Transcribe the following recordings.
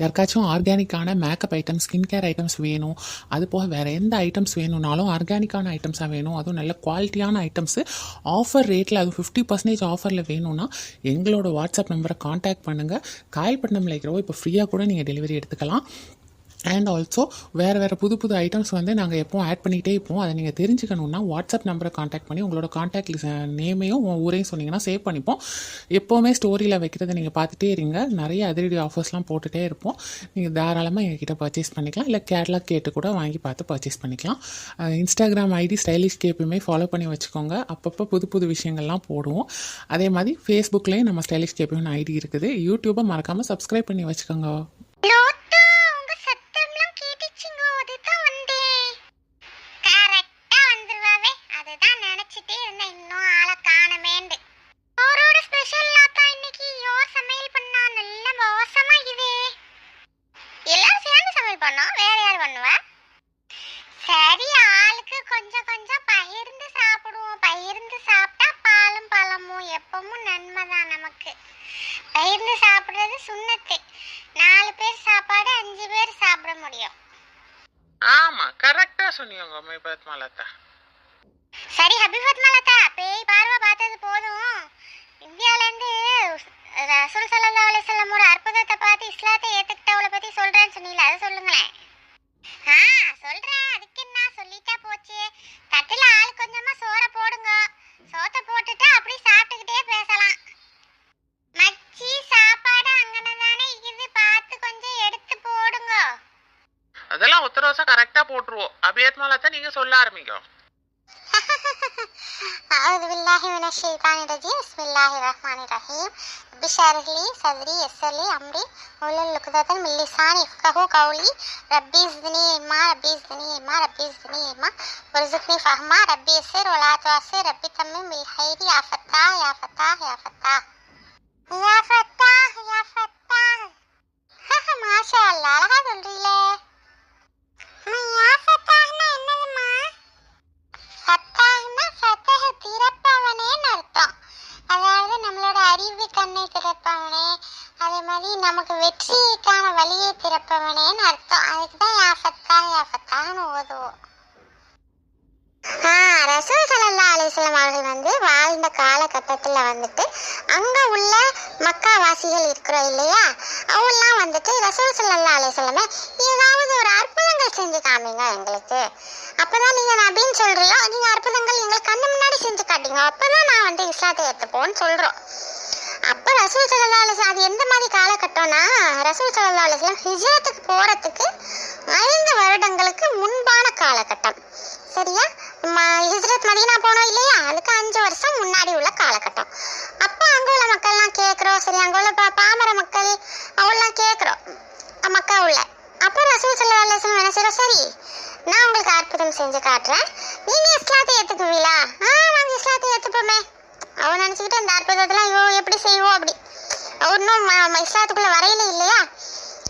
யாருக்காச்சும் ஆர்கானிக்கான makeup items skin care items வேணும். அது போக வேறு எந்த ஐட்டம்ஸ் வேணும்னாலும் ஆர்கானிக்கான ஐட்டம்ஸாக வேணும். அதுவும் நல்ல குவாலிட்டியான ஐட்டம்ஸு ஆஃபர் ரேட்டில் அது ஃபிஃப்டி பர்சன்டேஜ் ஆஃபரில் வேணும்னா எங்களோட வாட்ஸ்அப் நம்பரை காண்டாக்ட் பண்ணுங்கள் காயல்பட்டினமில் இருக்கிறவோ இப்போ ஃப்ரீயாக கூட நீங்கள் டெலிவரி எடுத்துக்கலாம். அண்ட் ஆல்சோ வேறு வேறு புது புது ஐட்டம்ஸ் வந்து நாங்கள் எப்போ ஆட் பண்ணிகிட்டே இருப்போம். அதை நீங்கள் தெரிஞ்சுக்கணுன்னா வாட்ஸ்அப் நம்பரை காண்டாக்ட் பண்ணி உங்களோட காண்டாக்ட் நேமையும் உங்கள் ஊரையும் சொன்னீங்கன்னா சேவ் பண்ணிப்போம். எப்போவுமே ஸ்டோரியில் வைக்கிறத நீங்கள் பார்த்துட்டே இருங்க. நிறைய அதிரடி ஆஃபர்ஸ்லாம் போட்டுகிட்டே இருப்போம். நீங்கள் தாராளமாக எங்ககிட்ட பர்ச்சேஸ் பண்ணிக்கலாம். இல்லை கேட்லாக் கேட்டு கூட வாங்கி பார்த்து பர்ச்சேஸ் பண்ணிக்கலாம். இன்ஸ்டாகிராம் ஐடி ஸ்டைலிஷ் கேப்புமே ஃபாலோ பண்ணி வச்சுக்கோங்க. அப்பப்போ புது புது விஷயங்கள்லாம் போடுவோம். அதே மாதிரி ஃபேஸ்புக்லேயும் நம்ம ஸ்டைலிஷ் கேப்புன்னு ஐடி இருக்குது. யூடியூப்பை மறக்காமல் சப்ஸ்கிரைப் பண்ணி வச்சுக்கோங்க. தான் நினைச்சிட்டே இருந்தேன். இன்னும் ஆளை காணமேண்டு அவரோட ஸ்பெஷல் லாத்தா இன்னைக்கு யோர் சமையல் பண்ணா நல்ல மோசமா இது. எல்லாரும் சேர்ந்து சமையல் பண்ணோம் வேற யார் பண்ணுவா? சரி ஆளுக்கு கொஞ்சம் கொஞ்சம் பகிர்ந்து சாப்பிடுவோம். பகிர்ந்து சாப்பிட்டா பாலும் பழமும் எப்பவும் நன்மைதான் நமக்கு. பகிர்ந்து சாப்பிடுறது சுண்ணத்து. நாலு பேர் சாப்பாடு அஞ்சு பேர் சாப்பிட முடியும். ஆமா கரெக்டா சொன்னீங்க மேபத் சரி ஹபிபத் மலதா பேய் பார்வை பார்த்தது போதும். இந்தியாலேருந்து ரசூல் சல்லா அலிசல்லமோட அற்புதத்தை பார்த்து இஸ்லாத்தை ஏத்துக்கிட்டவளை பத்தி சொல்றேன்னு சொன்னீல அதை சொல்லுங்களேன். ஆ சொல்றேன். அதுக்கு என்ன? சொல்லிட்டா போச்சு. தட்டுல ஆள் கொஞ்சமா சோற போடுங்க. சோத்தை போட்டுட்டு அப்படி சாப்பிட்டுக்கிட்டே பேசலாம். மச்சி சாப்பாடு அங்கன தானே இது பார்த்து கொஞ்சம் எடுத்து போடுங்க. அதெல்லாம் ஒத்தர வருஷம் கரெக்டாக போட்டுருவோம். அபியத் மாலத்தா நீங்கள் சொல்ல ஆரம்பிக்கும் أعوذ بالله من الشيطان الرجيم بسم الله الرحمن الرحيم رب اشرح لي صدري يسر لي أمري واحلل عقدة من لساني يفقهوا قولي ربي زدني علما ربي زدني علما ربي زدني علما وارزقني فهما ربي يسر ولا تعسر ربي تمم بالخير يا فتاح يا فتاح يا فتاح يا فتاح يا فتاح ما شاء الله அழகா சொல்றீங்களே யா ஃபத்தாஹ்னா என்னதுமா ஃபத்தாஹ்னா ஃபத்தஹ திறப்பவனேன்னு அர்த்தம். அதாவது நம்மளோட அறிவு கண்ணை திறப்பவனே அதே மாதிரி நமக்கு வெற்றிக்கான வழியை திறப்பவனேன்னு அர்த்தம். அதுக்கு தான் யா ஃபத்தாஹ் ஓதுவோம். ரசூல் சல்லா அலிஸ்லாம் அவர்கள் வந்து வாழ்ந்த காலகட்டத்தில் வந்துட்டு அங்கே உள்ள மக்கா வாசிகள் இருக்கிறோம் இல்லையா? அவங்களாம் வந்துட்டு ரசூல் சல்லா அலிஸ்லாமே ஏதாவது ஒரு அற்புதங்கள் செஞ்சு காமிங்க எங்களுக்கு. அப்பதான் நீங்க நபின்னு சொல்றியோ நீங்க அற்புதங்கள் எங்களுக்கு கண்ணு முன்னாடி செஞ்சு காட்டிங்க அப்பதான் நான் வந்து இஸ்லாத்தை ஏத்துப்போன்னு சொல்றோம். அப்ப ரசூல் சல்லா அலிஸ்லாம் அது எந்த மாதிரி காலகட்டம்னா ரசூல் சல்லா அலிஸ்லாம் ஹிஜ்ரத்துக்கு போறதுக்கு ஐந்து வருடங்களுக்கு முன்பான காலகட்டம். சரியா? ம- ஹிஜ்ரத் மதீனா போனோம் இல்லையா? அதுக்கு அஞ்சு வருஷம் முன்னாடி உள்ள காலகட்டம். அப்போ அங்கே உள்ள மக்கள்லாம் கேட்குறோம். சரி அங்கே உள்ள பாமர மக்கள் அவெல்லாம் கேட்குறோம். மக்கள் உள்ள. அப்போ ரசூல் சல்லா அலிஸ்லாம் என்ன செய்றோம் சரி நான் உங்களுக்கு அற்புதம் செஞ்சு காட்டுறேன். நீங்க இஸ்லாத்தை ஏற்றுக்குவீங்களா ஆ நாங்கள் இஸ்லாத்தை ஏற்றுப்போமே அவன் நினச்சிக்கிட்டு அந்த அற்புதத்தெல்லாம் ஐயோ எப்படி செய்வோம் அப்படி. அவ இன்னும் ம- இஸ்லாத்துக்குள்ள வரையில இல்லையா?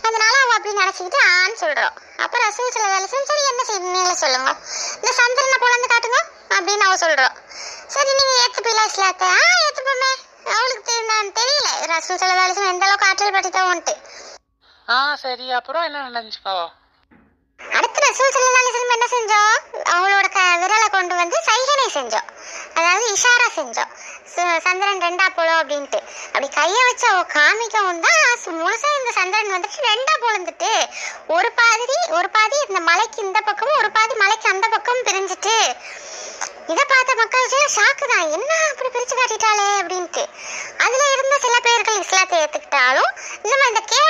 அதனால அவன் அப்படி நினச்சிக்கிட்டு ஆன்னு சொல்றோம் அப்போ ரசூல் சில வேலை சரி என்ன செய்யணும்னு சொல்லுங்க. இந்த சந்திரனை போலந்து காட்டுங்க அப்படின்னு அவ சொல்றோம் சரி நீங்க ஏற்றுப்பீங்களா இஸ்லாத்தை? ஆ ஏற்றுப்போமே அவளுக்கு நான் தெரியல. ரசூல் சில வேலை எந்த அளவுக்கு ஆற்றல் பட்டுதான் ஆ சரி. அப்புறம் என்ன நடந்துச்சுக்கோ அடுத்து ரசூல் ஸல்லல்லாஹு அலைஹி என்ன செஞ்சோம்? அவளோட க விரலை கொண்டு வந்து சைகனை செஞ்சோம். அதாவது இஷாரா செஞ்சோம். சந்திரன் ரெண்டா போலும் அப்படின்ட்டு. அப்படி கையை வச்சு அவ காமிக்கவும் தான் முழுசாக இந்த சந்திரன் வந்துட்டு ரெண்டா போலந்துட்டு ஒரு பாதி ஒரு பாதி இந்த மலைக்கு இந்த பக்கமும் ஒரு பாதி மலைக்கு அந்த பக்கமும் பிரிஞ்சுட்டு இதை பார்த்த மக்கள் ஷாக்கு தான். என்ன அப்படி பிரித்து காட்டிட்டாளே அப்படின்ட்டு. அதில் இருந்த சில பேர்கள் இஸ்லாத்தை ஏற்றுக்கிட்டாலும் இந்த மாதிரி இந்த கே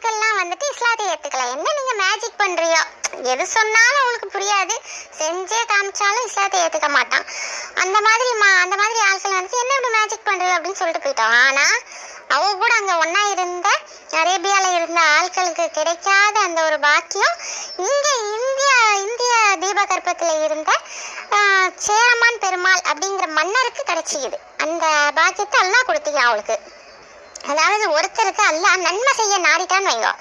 ஆட்கள்லாம் வந்துட்டு இஸ்லாத்தை ஏற்றுக்கல என்ன நீங்கள் மேஜிக் பண்ணுறியோ எது சொன்னாலும் அவளுக்கு புரியாது. செஞ்சே காமிச்சாலும் இஸ்லாத்தை ஏற்றுக்க மாட்டான். அந்த மாதிரி மா- அந்த மாதிரி ஆட்கள் வந்துட்டு என்ன இப்படி மேஜிக் பண்ணுறியோ அப்படின்னு சொல்லிட்டு போயிட்டோம். ஆனால் அவ கூட அங்கே ஒன்றா இருந்த அரேபியாவில் இருந்த ஆட்களுக்கு கிடைக்காத அந்த ஒரு பாக்கியம் இங்கே இந்தியா இந்திய தீபகற்பத்தில் இருந்த சேரமான் பெருமாள் அப்படிங்கிற மன்னருக்கு கிடைச்சிக்குது. அந்த பாக்கியத்தை எல்லாம் கொடுத்தீங்க அவளுக்கு. அதாவது ஒருத்தருக்கு அல்லாஹ் நன்மை செய்ய நாடிட்டான்னு வைங்க.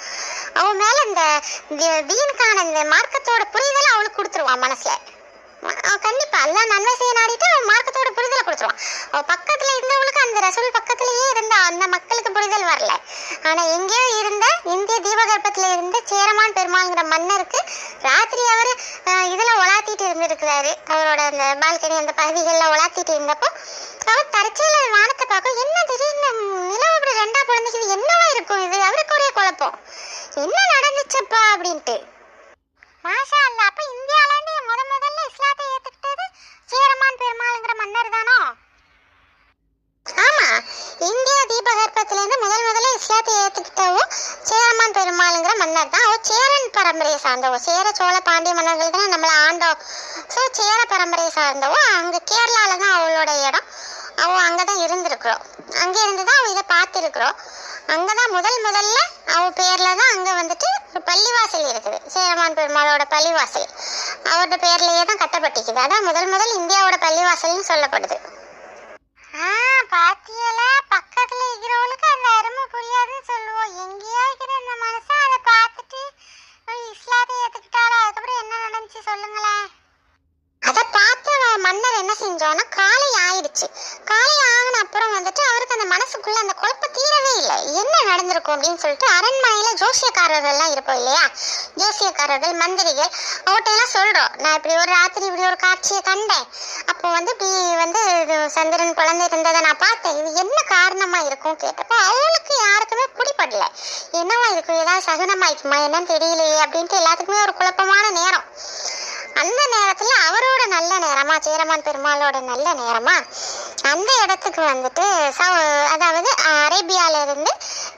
அவன் மேல இந்த தி- இந்த மார்க்கத்தோட புரிதலை அவளுக்கு கொடுத்துருவான் மனசுல. கண்டிப்பா அல்லாஹ் நன்மை செய்ய நாடிட்டு அவன் மார்க்கத்தோட புரிதலை கொடுத்துருவான். அவன் பக்கத்துல இருந்தவங்களுக்கு அந்த ரசூல் பக்கத்திலேயே இருந்த அந்த மக்களுக்கு புரிதல் வரல. ஆனா எங்கேயோ இருந்த இந்திய தீபகற்பத்துல இருந்த சேரமான் பெருமாள்ங்கிற மன்னருக்கு ராத்திரி அவர் இதுல உலாத்திட்டு இருந்திருக்கிறாரு. அவரோட அந்த பால்கனி அந்த பகுதிகளில் உலாத்திட்டு இருந்தப்போ அவர் தற்செயல வானத்தை பார்க்க என்ன திடீர்னு நிலவு அப்படி ரெண்டா பிறந்துச்சு என்னவா இருக்கும் இது அவருக்கு ஒரே குழப்பம் என்ன நடந்துச்சப்பா அப்படின்ட்டு. மாஷா அல்ல அப்ப இந்தியால இருந்து முத முதல்ல இஸ்லாத்தை ஏத்துக்கிட்டது சேரமான் பெருமாள்ங்கிற மன்னர் தானோ? ஆமா இந்தியா தீபகற்பத்துல இருந்து முதல் முதல்ல இஸ்லாத்தை ஏத்துக்கிட்டவும் சேரமான் பெருமாளுங்கிற மன்னர் தான். அவர் சேரன் பரம்பரையை சார்ந்தவோ சேர சோழ பாண்டிய மன்னர்கள் தானே நம்மள ஆண்டோம் ஸோ சேர பரம்பரையை சார்ந்தவோ அங்க கேரளால தான் அவளோட இடம். அவள் அங்கே தான் இருந்திருக்கிறோம் அங்கே இருந்து தான் அவ இதை பார்த்துருக்குறோம் அங்கே தான் முதல் முதல்ல அவ பேரில் தான் அங்கே வந்துட்டு ஒரு பள்ளிவாசல் இருக்குது. சேரமான் பெருமாளோட பள்ளிவாசல். அவரோட பேர்லேயே தான் கட்டப்பட்டிருக்குது. அதான் முதல் முதல் இந்தியாவோட பள்ளிவாசல்னு சொல்லப்படுது. ஆ பாத்தியல பக்கத்துல இருக்கிறவங்களுக்கு அந்த அருமை புரியாதுன்னு சொல்லுவோம். எங்கேயோ இருக்கிற இந்த மனுஷன் அதை பார்த்துட்டு ஒரு இஸ்லாத்தை ஏத்துக்கிட்டாரோ அதுக்கப்புறம் என்ன நடந்துச்சு சொல்லுங்களேன். அதை பார்த்து மன்னர் என்ன செஞ்சோன்னா காலை ஆயிடுச்சு. காலை ஆகின அப்புறம் வந்துட்டு அவருக்கு அந்த மனசுக்குள்ள அந்த குழப்பம் தீரவே இல்லை. என்ன நடந்திருக்கும் அப்படின்னு சொல்லிட்டு அரண்மனையில ஜோசியக்காரர்கள் எல்லாம் இருப்போம் இல்லையா? ஜோசியக்காரர்கள் மந்திரிகள் அவர்கிட்ட எல்லாம் சொல்றோம். நான் இப்படி ஒரு ராத்திரி இப்படி ஒரு காட்சியை கண்டேன். அப்போ வந்து இப்படி வந்து இது சந்திரன் குழந்தை இருந்ததை நான் பார்த்தேன். இது என்ன காரணமா இருக்கும் கேட்டப்ப அவளுக்கு யாருக்குமே பிடிப்படல என்னவா இருக்கும் ஏதாவது சகுனமாயிக்குமா என்னன்னு தெரியலையே அப்படின்ட்டு எல்லாத்துக்குமே ஒரு குழப்பமான நேரம். அந்த நேரத்துல அவரோட நல்ல நேரமா சேரமான் பெருமாளோட நல்ல நேரமா அந்த இடத்துக்கு வந்துட்டு சௌ- அதாவது அரேபியால இருந்து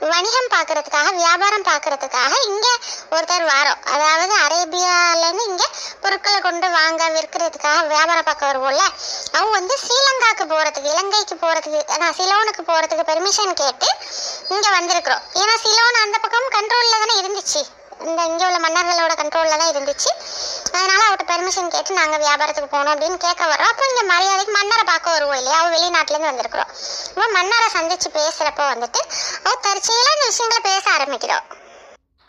வணிகம் பார்க்கறதுக்காக வியாபாரம் பார்க்கறதுக்காக இங்க ஒருத்தர் வாரோம் அதாவது அரேபியால இருந்து இங்க பொருட்களை கொண்டு வாங்க விற்கிறதுக்காக வியாபாரம் பார்க்க வருவோம்ல அவங்க வந்து ஸ்ரீலங்காக்கு போறதுக்கு இலங்கைக்கு போறதுக்கு அதான் சிலோனுக்கு போறதுக்கு பெர்மிஷன் கேட்டு இங்க வந்திருக்கிறோம். ஏன்னா சிலோன் அந்த பக்கம் கண்ட்ரோல்ல தானே இருந்துச்சு. இந்த இங்கே உள்ள மன்னர்களோட கண்ட்ரோலில் தான் இருந்துச்சு. அதனால அவர்கிட்ட பெர்மிஷன் கேட்டு நாங்கள் வியாபாரத்துக்கு போகணும் அப்படின்னு கேட்க வரோம் அப்போ இங்க மரியாதைக்கு மன்னரை பார்க்க வருவோம் இல்லையா? அவள் வெளிநாட்டிலேருந்து வந்திருக்கிறோம். இப்போ மன்னரை சந்திச்சு பேசுறப்போ வந்துட்டு அவள் தற்செயலாக இந்த விஷயங்களை பேச ஆரம்பிக்கிறோம்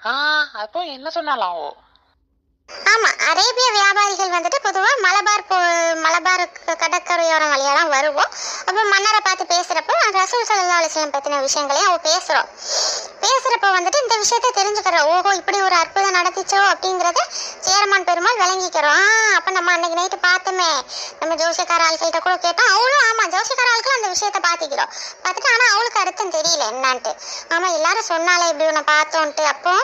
ஆஹ் அப்போ என்ன சொன்னாலும் ஆமாம் ஆமா அரேபிய வியாபாரிகள் வந்துட்டு பொதுவா மலபார் போ மலபார் கடற்கரையோரம் வழியா தான் வருவோம். அப்போ மன்னரை பார்த்து பேசுறப்போ ரசூல் சல்லா அலிஸ்லாம் பத்தின விஷயங்களையும் அவள் பேசுறோம். பேசுகிறப்போ வந்துட்டு இந்த விஷயத்த தெரிஞ்சுக்கிறோம். ஓஹோ இப்படி ஒரு அற்புதம் நடத்திச்சோ அப்படிங்கிறத சேரமான் பெருமாள் விளங்கிக்கிறோம். ஆ அப்போ நம்ம அன்னைக்கு நைட்டு பார்த்தோமே. நம்ம ஜோசியக்கார ஆள்கிட்ட கூட கேட்டோம். அவளும் ஆமா ஜோசியக்கார ஆட்கள் அந்த விஷயத்த பார்த்துக்கிறோம். பார்த்துட்டு ஆனா அவளுக்கு அர்த்தம் தெரியல என்னான்ட்டு. ஆமா எல்லாரும் சொன்னாலே இப்படி உன்னை பார்த்தோன்ட்டு. அப்போ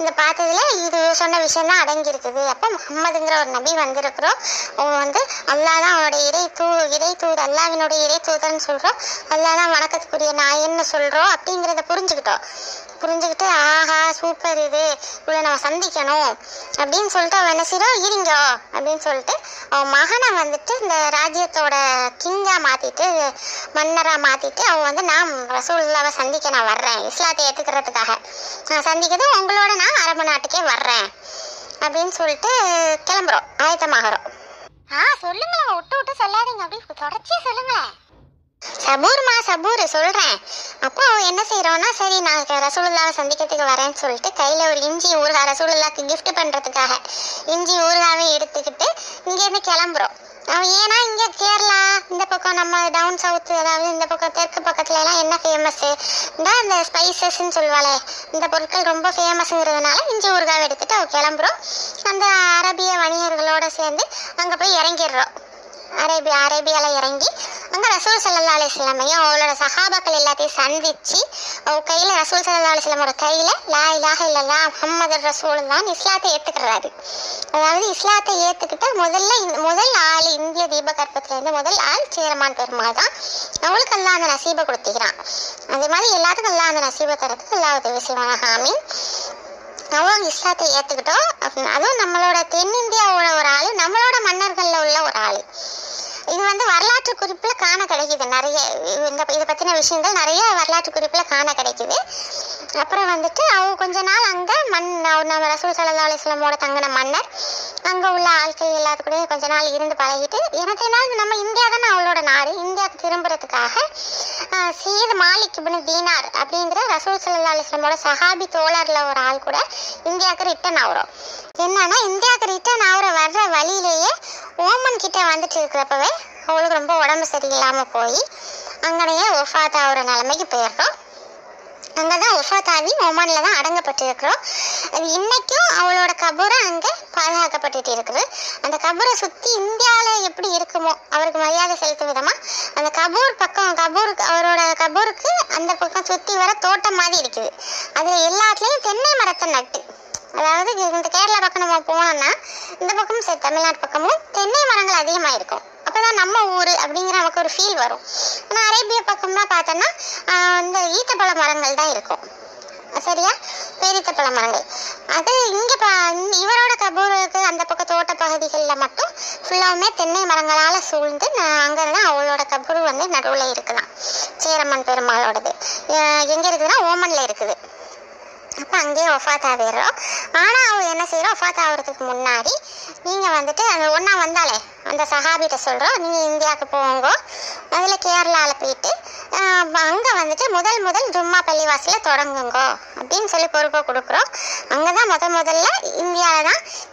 இந்த பார்த்ததுல இது சொன்ன விஷயம் தான் அடங்கி இருக்குது அப்போ முகம்மதுங்கிற ஒரு நபி வந்திருக்கிறோம். அவன் வந்து அல்லாஹ் தான் அவனோட இறை தூ இறை தூது அல்லாவினுடைய இறை தூதர்னு சொல்கிறோம் அல்லா தான் வணக்கத்துக்குரிய நாயன்னு சொல்கிறோம் அப்படிங்கிறத புரிஞ்சுக்கிட்டோம். புரிஞ்சுக்கிட்டு ஆஹா சூப்பர் இது. இவ்வளோ நம்ம சந்திக்கணும் அப்படின்னு சொல்லிட்டு அவன் என்ன செய்யறோம் இருங்க அப்படின்னு சொல்லிட்டு அவன் மகனை வந்துட்டு இந்த ராஜ்யத்தோட கிங்கா மாற்றிட்டு மன்னராக மாத்திட்டு அவன் வந்து நான் ரசூல்லாவை சந்திக்க நான் வர்றேன். இஸ்லாத்தை ஏற்றுக்கிறதுக்காக நான் சந்திக்கிறது உங்களோட நான் அரபு நாட்டுக்கே வர்றேன். அப்படின்னு சொல்லிட்டு கிளம்புறோம். ஆயத்தமாகறோம். ஆ சொல்லுங்களேன் விட்டு விட்டு சொல்லாதீங்க. அப்படி தொடர்ச்சியா சொல்லுங்களேன் சபூர்மா சபூர் சொல்றேன். அப்போ என்ன செய்றோம்னா சரி நான் ரசூலுல்லாவை சந்திக்கிறதுக்கு வரேன்னு சொல்லிட்டு கையில ஒரு இஞ்சி ஊறுகாய் ரசூலுல்லாக்கு gift பண்றதுக்காக இஞ்சி ஊறுகாவை எடுத்துக்கிட்டு இங்கேருந்து கிளம்புறோம். அவன் ஏன்னா இங்க கேரளா இந்த பக்கம் நம்ம டவுன் சவுத் அதாவது இந்த பக்கம் தெற்கு பக்கத்துல எல்லாம் என்ன ஃபேமஸ் இந்த ஸ்பைசஸ்ன்னு சொல்லுவாளே இந்த பொருட்கள் ரொம்ப ஃபேமஸ்ங்கிறதுனால இஞ்சி ஊறுகாவை எடுத்துட்டு அவ கிளம்புறோம். அந்த அரபிய வணிகர்களோட சேர்ந்து அங்க போய் இறங்கிடுறோம். அரேபியா அரேபியால இறங்கி வந்து ரசூல் சல்லா அலிஸ்லாமையும் அவளோட சஹாபாக்கள் எல்லாத்தையும் சந்திச்சு அவள் கையில ரசூல் சல்லா அலிஸ்லாமோட கையில லா இலாக இல்லல்லா முகமது ரசூல் தான் இஸ்லாத்தை ஏத்துக்கிறாரு. அதாவது இஸ்லாத்தை ஏற்றுக்கிட்ட முதல்ல இந்த- முதல் ஆள் இந்திய தீபகற்பத்திலேருந்து முதல் ஆள் சேரமான் பெருமாள் தான். அவளுக்கு எல்லாம் அந்த நசீபை கொடுத்துக்கிறான். அதே மாதிரி எல்லாத்துக்கும் எல்லாம் அந்த நசீபை தரத்துக்கு எல்லா உதவி செய்வாங்க ஆமீன். அவங்க இஸ்லாத்தை ஏத்துக்கிட்டோம். அதுவும் நம்மளோட தென்னிந்தியாவோட ஒரு ஆள் நம்மளோட மன்னர்கள்ல உள்ள ஒரு ஆளு இது வந்து வரலாற்று குறிப்பில் காண கிடைக்குது. நிறைய இந்த இதை பற்றின விஷயங்கள் நிறைய வரலாற்று குறிப்பில் காண கிடைக்குது. அப்புறம் வந்துட்டு அவங்க கொஞ்ச நாள் அங்கே மண் நம்ம ரசூல் சல்லா அலிஸ்லமோட தங்கின மன்னர் அங்கே உள்ள ஆட்கள் எல்லாத்துக்கூடயும் கொஞ்ச நாள் இருந்து பழகிட்டு எனக்கு நாள் நம்ம இந்தியா தானே அவளோட நாடு. இந்தியாவுக்கு திரும்புறதுக்காக சீது மாலிக் இப்னு தீனார் அப்படிங்கிற ரசூல் சல்லா அலிஸ்லமோட சஹாபி தோழரில் ஒரு ஆள் கூட இந்தியாவுக்கு ரிட்டர்ன் ஆகிறோம். என்னன்னா இந்தியாவுக்கு ரிட்டர்ன் ஆகுற வர்ற வழியிலேயே ஓமன் கிட்ட வந்துட்டு இருக்கிறப்பவே அவளுக்கு ரொம்ப உடம்பு சரியில்லாமல் போய் அங்கனையே ஒஃபாத் ஒரு நிலைமைக்கு போயிடுறோம் அங்கே தான் ஒஃபாத்தாவி ஒமானில் தான் அடங்கப்பட்டிருக்கிறோம். அது இன்றைக்கும் அவளோட கபூரை அங்கே பாதுகாக்கப்பட்டுட்டு இருக்குது. அந்த கபூரை சுற்றி இந்தியாவில் எப்படி இருக்குமோ அவருக்கு மரியாதை செலுத்தும் விதமாக அந்த கபூர் பக்கம் கபூர் அவரோட கபூருக்கு அந்த பக்கம் சுற்றி வர தோட்டம் மாதிரி இருக்குது. அதில் எல்லாத்துலேயும் தென்னை மரத்தை நட்டு அதாவது இந்த கேரளா பக்கம் நம்ம போனோம்னா இந்த பக்கமும் சரி தமிழ்நாட்டு பக்கமும் தென்னை மரங்கள் அதிகமாக இருக்கும் தான் நம்ம ஊர் அப்படிங்கிற நமக்கு ஒரு ஃபீல் வரும். ஆனால் அரேபியா பக்கம்லாம் பார்த்தோன்னா இந்த ஈத்தப்பழ மரங்கள் தான் இருக்கும். சரியா? பேரித்தப்பழ மரங்கள். அது இங்கே பா இவரோட கபூருக்கு அந்த பக்கம் தோட்ட பகுதிகளில் மட்டும் ஃபுல்லாவுமே தென்னை மரங்களால் சூழ்ந்து அங்கே தான் அவளோட கபூர் வந்து நடுவில் இருக்குதான் சேரம்மன் பெருமாளோடது. எங்கே இருக்குதுன்னா ஓமனில் இருக்குது. அப்போ அங்கேயே ஒஃபாத் ஆகிடுறோம் ஆனால் அவங்க என்ன செய்கிறோம் ஒஃபாத் ஆகிறதுக்கு முன்னாடி நீங்கள் வந்துட்டு அந்த ஒன்றா வந்தாலே அந்த சஹாபிகிட்ட சொல்கிறோம் நீங்கள் இந்தியாவுக்கு போங்க. அதில் கேரளாவில் போயிட்டு அங்கே வந்துட்டு முதல் முதல் ஜும்மா பள்ளிவாசலில் தொடங்குங்க அப்படின்னு சொல்லி பொறுப்பை கொடுக்குறோம். அங்கே தான் முத முதல்ல இந்தியாவில்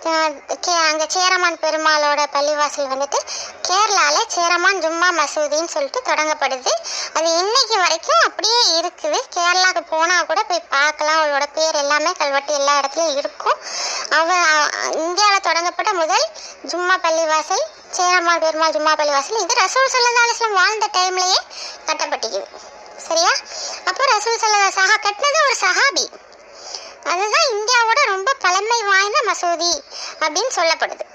தான் அங்கே சேரமான் பெருமாளோட பள்ளிவாசல் வந்துட்டு கேரளாவில் சேரமான் ஜும்மா மசூதின்னு சொல்லிட்டு தொடங்கப்படுது. அது இன்னைக்கு வரைக்கும் அப்படியே இருக்குது. கேரளாவுக்கு போனால் கூட போய் பார்க்கலாம். அவளோட பேர் எல்லாமே கல்வெட்டு எல்லா இடத்துலையும் இருக்கும். அவ இந்தியாவில் தொடங்கப்பட்ட முதல் ஜும்மா பள்ளிவாசல் சேரம்மாள் பெருமாள் ஜும்மா பள்ளிவாசல். இது ரசூல் சல்லா அலிஸ்லாம் வாழ்ந்த டைம்லயே கட்டப்பட்டிக்குது சரியா? அப்போ ரசூல் சல்லா சஹா கட்டினது ஒரு சஹாபி. அதுதான் இந்தியாவோட ரொம்ப பழமை வாய்ந்த மசூதி அப்படின்னு சொல்லப்படுது.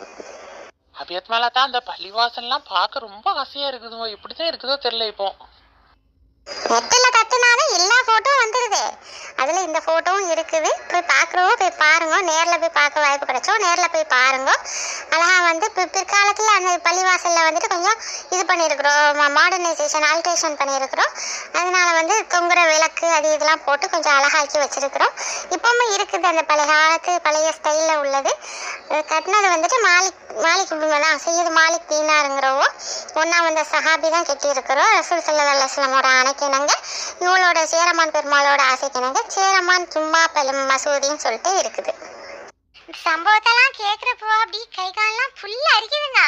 அபியத்மாலா தான் அந்த பள்ளிவாசல்லாம் பார்க்க ரொம்ப ஆசையாக இருக்குதுவோ எப்படி தான் இருக்குதோ தெரில இப்போ. நெட்டில் தட்டுனாலும் எல்லா ஃபோட்டோவும் வந்துடுது அதில் இந்த ஃபோட்டோவும் இருக்குது. போய் பார்க்குறவோ போய் பாருங்க. நேரில் போய் பார்க்க வாய்ப்பு கிடைச்சோ நேரில் போய் பாருங்க. அழகா வந்து இப்போ பிற்காலத்தில் அந்த பள்ளிவாசலில் வந்துட்டு கொஞ்சம் இது பண்ணியிருக்கிறோம். மாடர்னைசேஷன் ஆல்ட்ரேஷன் பண்ணியிருக்கிறோம். அதனால வந்து தொங்குற விளக்கு அது இதெல்லாம் போட்டு கொஞ்சம் அழகாக்கி வச்சிருக்கிறோம். இப்போவுமே இருக்குது அந்த பழைய காலத்து பழைய ஸ்டைலில் உள்ளது. கட்டினது வந்துட்டு மாலிக் மாலிக் இப்னு தான். செய்யுது மாலிக் தீனாருங்கிறவோ ஒன்றா வந்த சஹாபி தான் கட்டியிருக்கிறோம். ரசூல் சல்லா அலுவலமோட ஆணைக்கிணங்க நூலோட சேரமான் பெருமாளோட ஆசைக்கிணங்க. சேரமான் சும்மா பெலும் மசூதின்னு சொல்லிட்டு இருக்குது. சம்பவத்தெல்லாம் கேட்குறப்போ அப்படி கை காலெல்லாம் ஃபுல்லாக அரிக்குதுங்க.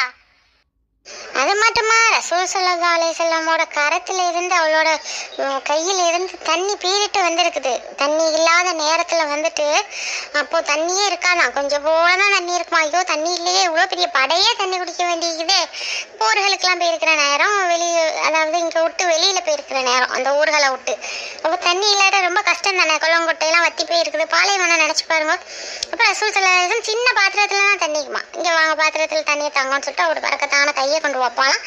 அது மட்டுமா? ரசூல் சல்லா அலிசல்லமோட கரத்துல இருந்து அவளோட கையில இருந்து தண்ணி பீறிட்டு வந்திருக்குது. தண்ணி இல்லாத நேரத்துல வந்துட்டு அப்போ தண்ணியே இருக்காதான் கொஞ்சம் போலதான் தண்ணி இருக்குமா? ஐயோ தண்ணி இல்லையே. இவ்வளோ பெரிய படையே தண்ணி குடிக்க வேண்டியது போர்களுக்கெல்லாம் போயிருக்கிற நேரம் வெளியே அதாவது இங்க விட்டு வெளியில போயிருக்கிற நேரம் அந்த ஊர்களை விட்டு. அப்போ தண்ணி இல்லாத ரொம்ப கஷ்டம் தானே? குளங்கொட்டையெல்லாம் வத்தி போயிருக்குது. பாலைவனம் நினைச்சு பாருங்க. அப்புறம் ரசூல் சல்லா சின்ன பாத்திரத்துல தான் தண்ணிக்குமா இங்க வாங்க பாத்திரத்தில் தண்ணியை தாங்கன்னு சொல்லிட்டு ஒரு பறக்கத்தான கையை கொண்டு வைப்பாலாம்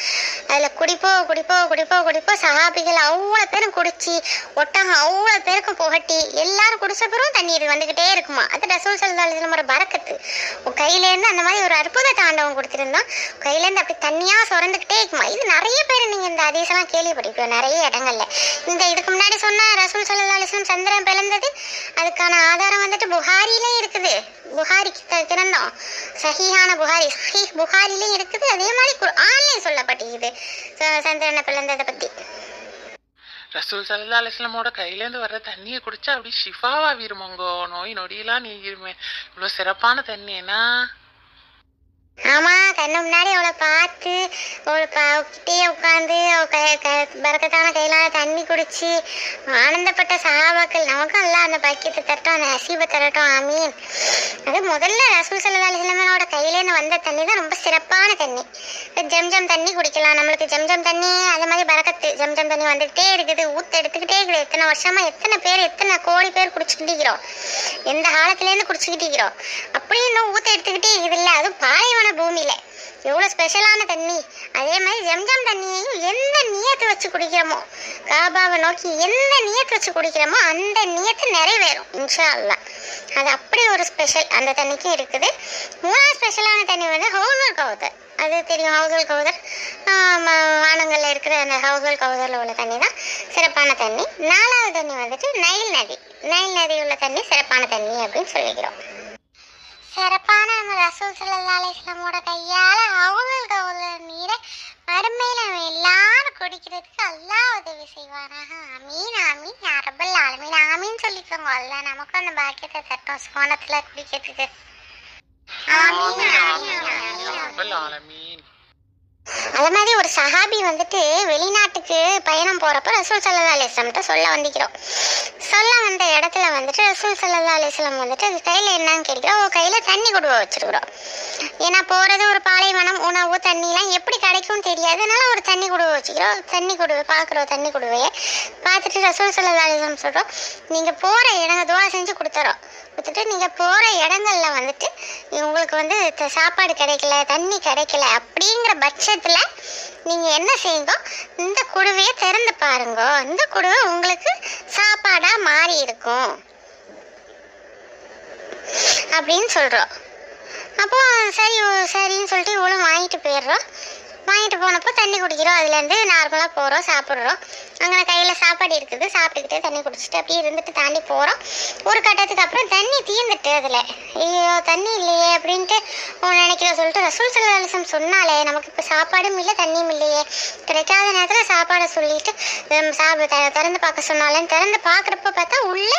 அதில் குடிப்போ குடிப்போ குடிப்போ குடிப்போ சகாபிகள் அவ்வளோ பேரும் குடிச்சு ஒட்டகம் அவ்வளோ பேருக்கும் புகட்டி எல்லாரும் குடிச்ச பிறகு தண்ணீர் வந்துக்கிட்டே இருக்குமா? அது ரசூல் சல்லாஹ் ஒரு பறக்கத்து. உன் கையிலேருந்து அந்த மாதிரி ஒரு அற்புத தாண்டவம் கொடுத்துருந்தான் கையிலேருந்து அப்படி தண்ணியாக சுரந்துக்கிட்டே இருக்குமா? இது நிறைய பேர் நீங்கள் இந்த அதிசலாம் கேள்விப்பட்டிருக்கோம் நிறைய இடங்கள்ல. இந்த இதுக்கு முன்னாடி சொன்ன ரசூல் சல்லா சந்திரம் சந்திரன் பிளந்தது அதுக்கான ஆதாரம் வந்துட்டு புகாரிலே இருக்குது. புகாரி திறந்தோம் சஹீஹான புகாரி. சஹீஹ் புகாரிலையும் இருக்குது அதே மாதிரி குர்ஆன்லையும் சொல்லப்பட்டிருக்குது. ச- சந்திரனை பிளந்ததை பற்றி ரசூல் சல்லா அலிஸ்லமோட கையிலேருந்து வர்ற தண்ணியை குடிச்சா அப்படி ஷிஃபாவா வீருமோங்கோ. நோய் நொடியெல்லாம் நீங்கிருமே. இவ்வளோ சிறப்பான தண்ணி என்ன ஆமா கண்ணு முன்னாடி அவளை பார்த்து அவளை கிட்டே உட்காந்து அவ கையிலான தண்ணி குடிச்சு ஆனந்தப்பட்ட சகாபாக்கள் நமக்கும் எல்லாம் அந்த பக்கியத்தை தரட்டும் அந்த நசீபை தரட்டும். ஆமீன். அது முதல்ல ரசூல் சல்லா அலிஸ்லமனோட கையிலேருந்து வந்த தண்ணி தான் ரொம்ப சிறப்பான தண்ணி. ஜம்ஜம் தண்ணி குடிக்கலாம். நம்மளுக்கு ஜம்ஜம் தண்ணி அது மாதிரி பறக்கத்து ஜம்ஜம் தண்ணி வந்துகிட்டே இருக்குது. ஊத்து எடுத்துக்கிட்டே இருக்குது. எத்தனை வருஷமா எத்தனை பேர் எத்தனை கோடி பேர் குடிச்சுக்கிட்டு இருக்கிறோம். எந்த காலத்துலேருந்து குடிச்சுக்கிட்டு இருக்கிறோம். அப்படியே இன்னும் ஊத்த எடுத்துக்கிட்டே இருக்குது இல்லை அதுவும் பாலைவனம் பாலைவன பூமியில. எவ்வளோ ஸ்பெஷலான தண்ணி. அதே மாதிரி ஜம்ஜம் தண்ணியையும் எந்த நியத்தை வச்சு குடிக்கிறோமோ காபாவை நோக்கி எந்த நியத்தை வச்சு குடிக்கிறோமோ அந்த நியத்தை நிறைவேறும் இன்ஷா அல்லா அது அப்படி ஒரு ஸ்பெஷல் அந்த தண்ணிக்கும் இருக்குது. மூணாவது ஸ்பெஷலான தண்ணி வந்து ஹவுதல் கவுதர். அது தெரியும் ஹவுதல் கவுதர். வானங்களில் இருக்கிற அந்த ஹவுதல் கவுதரில் உள்ள தண்ணி தான் சிறப்பான தண்ணி. நாலாவது தண்ணி வந்துட்டு நைல் நதி. நைல் நதி உள்ள தண்ணி சிறப்பான தண்ணி அப்படின்னு சொல்லிக்கிறோம். சிறப்பான ரசூல் சல்லா அலிஸ்லாமோட கையால அவங்களுக்கு அவ்வளோ நீரை மறுமையில் நம்ம எல்லாரும் குடிக்கிறதுக்கு அல்லாஹ் உதவி செய்வானாக அமீன் அமீன் அரபல் ஆலமீன். ஆமீன் சொல்லிக்கோங்க. அல்ல நமக்கும் அந்த பாக்கியத்தை தட்டோம் சோனத்தில் குடிக்கிறதுக்கு. ஆமீன் ஆமீன் ஆமீன். ஆலமீன். அது மாதிரி ஒரு சஹாபி வந்துட்டு வெளிநாட்டுக்கு பயணம் போகிறப்ப ரசூல் சல்லா அலிஸ்லம்கிட்ட சொல்ல வந்திக்கிறோம் சொல்ல வந்த இடத்துல வந்துட்டு ரசூல் சல்லா அலிஸ்லம் வந்துட்டு அது கையில் என்னன்னு கேட்கிறோம். உன் கையில் தண்ணி கொடுவ வச்சிருக்கிறோம். ஏன்னா போகிறது ஒரு பாலைவனம் உணவு தண்ணிலாம் எப்படி கிடைக்கும்னு தெரியாது. அதனால ஒரு தண்ணி கொடுவ வச்சுக்கிறோம். தண்ணி குடுவை பார்க்குறோம் தண்ணி கொடுவையே பார்த்துட்டு ரசூல் சல்லா அலிஸ்லம் சொல்கிறோம் நீங்கள் போகிற இடங்க துவா செஞ்சு கொடுத்துறோம். கொடுத்துட்டு நீங்கள் போகிற இடங்கள்ல வந்துட்டு உங்களுக்கு வந்து சாப்பாடு கிடைக்கல தண்ணி கிடைக்கல அப்படிங்கிற சமயத்தில் நீங்கள் என்ன செய்யுங்க இந்த குடுவையை திறந்து பாருங்க. இந்த குடுவை உங்களுக்கு சாப்பாடாக மாறி இருக்கும். அப்படின்னு சொல்கிறோம் அப்போ சரி சரின்னு சொல்லிட்டு இவ்வளோ வாங்கிட்டு போயிடுறோம். வாங்கிட்டு போனப்போ தண்ணி குடிக்கிறோம். அதுலேருந்து நார்மலாக போகிறோம் சாப்பிட்றோம். அங்கே கையில் சாப்பாடு இருக்குது. சாப்பிட்டுக்கிட்டே தண்ணி குடிச்சிட்டு அப்படியே இருந்துட்டு தாண்டி போகிறோம் ஒரு கட்டத்துக்கு அப்புறம் தண்ணி தீர்ந்துட்டு அதில். ஐயோ தண்ணி இல்லையே அப்படின்ட்டு நினைக்கிற சொல்லிட்டு ரசூல் சல்லாசம் சொன்னாலே நமக்கு இப்போ சாப்பாடும் இல்லை தண்ணியும் இல்லையே. கிடைக்காத நேரத்தில் சாப்பாடை சொல்லிட்டு சாப்பிட திறந்து பார்க்க சொன்னாலேன்னு திறந்து பார்க்குறப்ப பார்த்தா உள்ள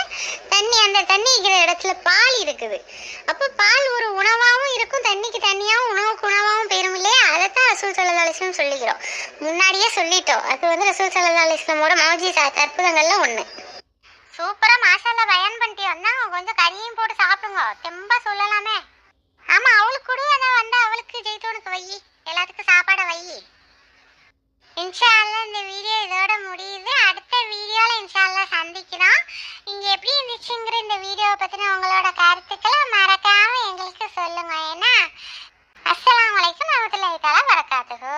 தண்ணி அந்த தண்ணி இருக்கிற இடத்துல பால் இருக்குது. அப்போ பால் ஒரு உணவாகவும் இருக்கும். தண்ணிக்கு தண்ணியாகவும் உணவுக்கு உணவாகவும் போயிடும் இல்லையா? அதைத்தான் ரசூல் சல்லா அலிஸ்லாம் சொல்லிக்கிறோம் முன்னாடியே சொல்லிட்டோம். அது வந்து ரசூல் சல்லா நம்மோட மோஜி அற்புதங்கள்ல ஒண்ணு. சூப்பரா மாஷால்ல பயன் பண்ணிட்டு வந்தா கொஞ்சம் கறியும் போட்டு சாப்பிடுங்க. தெம்பா சொல்லலாமே. ஆமா அவளுக்கு கூட ஆனா வந்தா அவளுக்கு ஜெயித்தோனுக்கு வை. எல்லாத்துக்கும் சாப்பாடை வை. இன்ஷால்ல இந்த வீடியோ இதோட முடியுது. அடுத்த வீடியோவில் இன்ஷால்ல சந்திக்கிறோம் நீங்கள் எப்படி இருந்துச்சுங்கிற இந்த வீடியோவை பற்றின உங்களோட கருத்துக்களை மறக்காமல் எங்களுக்கு சொல்லுங்க. ஏன்னா அஸ்லாம் வலைக்கும் வரமத்துல வரக்காத்துக்கு